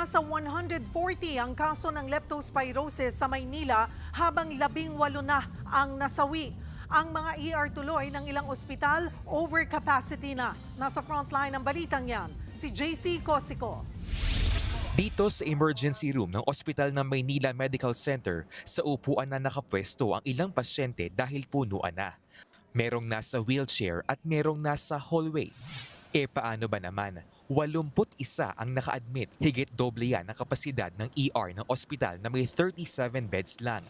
Nasa 140 ang kaso ng leptospirosis sa Maynila habang labing walo na ang nasawi. Ang mga ER tuloy ng ilang ospital, overcapacity na. Nasa frontline ng balitang yan, si JC Cosico. Dito sa emergency room ng Ospital ng Maynila Medical Center, sa upuan na nakapwesto ang ilang pasyente dahil punuan na. Merong nasa wheelchair at merong nasa hallway. E paano ba naman? 81 ang naka-admit. Higit doble yan ang kapasidad ng ER ng ospital na may 37 beds lang.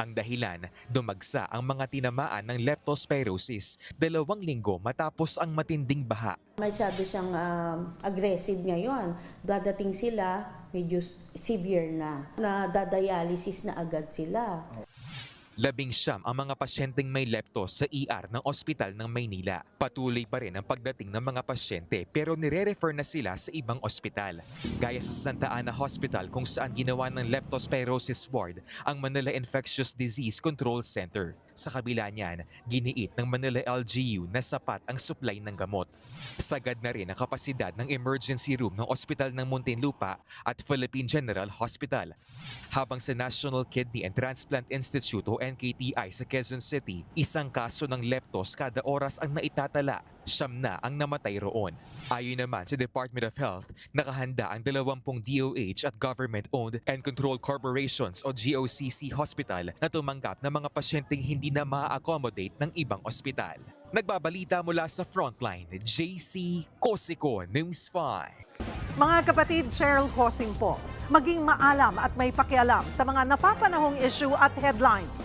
Ang dahilan, dumagsa ang mga tinamaan ng leptospirosis dalawang linggo matapos ang matinding baha. Masyado siyang um, aggressive ngayon. Dadating sila, medyo severe na. Na dadialysis na agad sila. Labing siyam ang mga pasyenteng may leptos sa ER ng Ospital ng Maynila. Patuloy pa rin ang pagdating ng mga pasyente pero nire-refer na sila sa ibang ospital. Gaya sa Santa Ana Hospital kung saan ginawa ng leptospirosis ward ang Manila Infectious Disease Control Center. Sa kabila niyan, giniit ng Manila LGU na sapat ang supply ng gamot. Sagad na rin ang kapasidad ng emergency room ng Ospital ng Muntinlupa at Philippine General Hospital. Habang sa National Kidney and Transplant Institute o NKTI sa Quezon City, isang kaso ng leptos kada oras ang naitatala. Siyam na ang namatay roon. Ayon naman sa Department of Health, nakahanda ang 20 DOH at government-owned and controlled corporations o GOCC hospital na tumanggap ng mga pasyenteng hindi na ma-accommodate ng ibang ospital. Nagbabalita mula sa Frontline, JC Cosico, News 5. Mga kapatid, Cheryl Cosing po. Maging maalam at may pakialam sa mga napapanahong issue at headlines